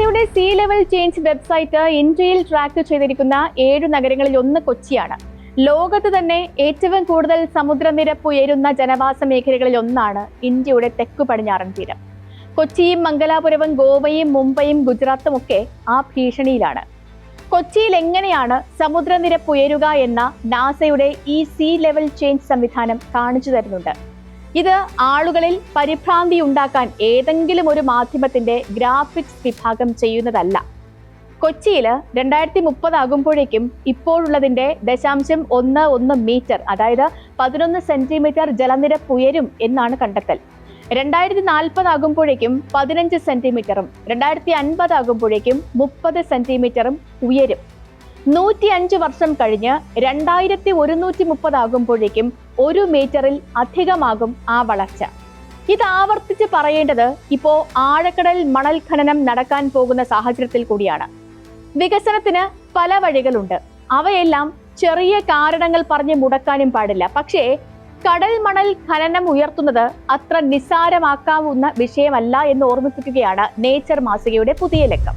നാസയുടെ sea level change website ഇന്ത്യയിൽ track ചെയ്തിരിക്കുന്ന ഏഴു നഗരങ്ങളിൽ ഒന്ന് കൊച്ചിയാണ്. ലോകത്ത് തന്നെ ഏറ്റവും കൂടുതൽ സമുദ്രനിരപ്പ് ഉയരുന്ന ജനവാസ മേഖലകളിൽ ഒന്നാണ് ഇന്ത്യയുടെ തെക്കു പടിഞ്ഞാറൻ തീരം. കൊച്ചിയും മംഗലാപുരവും ഗോവയും മുംബൈയും ഗുജറാത്തും ഒക്കെ ആ ഭീഷണിയിലാണ്. കൊച്ചിയിൽ എങ്ങനെയാണ് സമുദ്രനിരപ്പ് ഉയരുക എന്ന നാസയുടെ ഈ സീ ലെവൽ ചേഞ്ച് സംവിധാനം കാണിച്ചു തരുന്നുണ്ട്. ഇത് ആളുകളിൽ പരിഭ്രാന്തി ഉണ്ടാക്കാൻ ഏതെങ്കിലും ഒരു മാധ്യമത്തിന്റെ ഗ്രാഫിക്സ് വിഭാഗം ചെയ്യുന്നതല്ല. കൊച്ചിയിൽ രണ്ടായിരത്തി മുപ്പതാകുമ്പോഴേക്കും ഇപ്പോഴുള്ളതിന്റെ ദശാംശം ഒന്ന് ഒന്ന് മീറ്റർ അതായത് പതിനൊന്ന് സെന്റിമീറ്റർ ജലനിരപ്പ് ഉയരും എന്നാണ് കണ്ടെത്തൽ. രണ്ടായിരത്തി നാൽപ്പതാകുമ്പോഴേക്കും പതിനഞ്ച് സെന്റിമീറ്ററും രണ്ടായിരത്തി അൻപതാകുമ്പോഴേക്കും മുപ്പത് സെന്റിമീറ്ററും ഉയരും. നൂറ്റി അഞ്ച് വർഷം കഴിഞ്ഞ് രണ്ടായിരത്തി ഒരുന്നൂറ്റി മുപ്പതാകുമ്പോഴേക്കും ഒരു മീറ്ററിൽ അധികമാകും ആ വളർച്ച. ഇത് ആവർത്തിച്ച് പറയേണ്ടത് ഇപ്പോ ആഴക്കടൽ മണൽ ഖനനം നടക്കാൻ പോകുന്ന സാഹചര്യത്തിൽ കൂടിയാണ്. വികസനത്തിന് പല വഴികളുണ്ട്. അവയെല്ലാം ചെറിയ കാരണങ്ങൾ പറഞ്ഞ് മുടക്കാനും പാടില്ല. പക്ഷേ കടൽ മണൽ ഖനനം ഉയർത്തുന്നത് അത്ര നിസ്സാരമാക്കാവുന്ന വിഷയമല്ല എന്ന് ഓർമ്മിപ്പിക്കുകയാണ് നേച്ചർ മാസികയുടെ പുതിയ ലക്കം.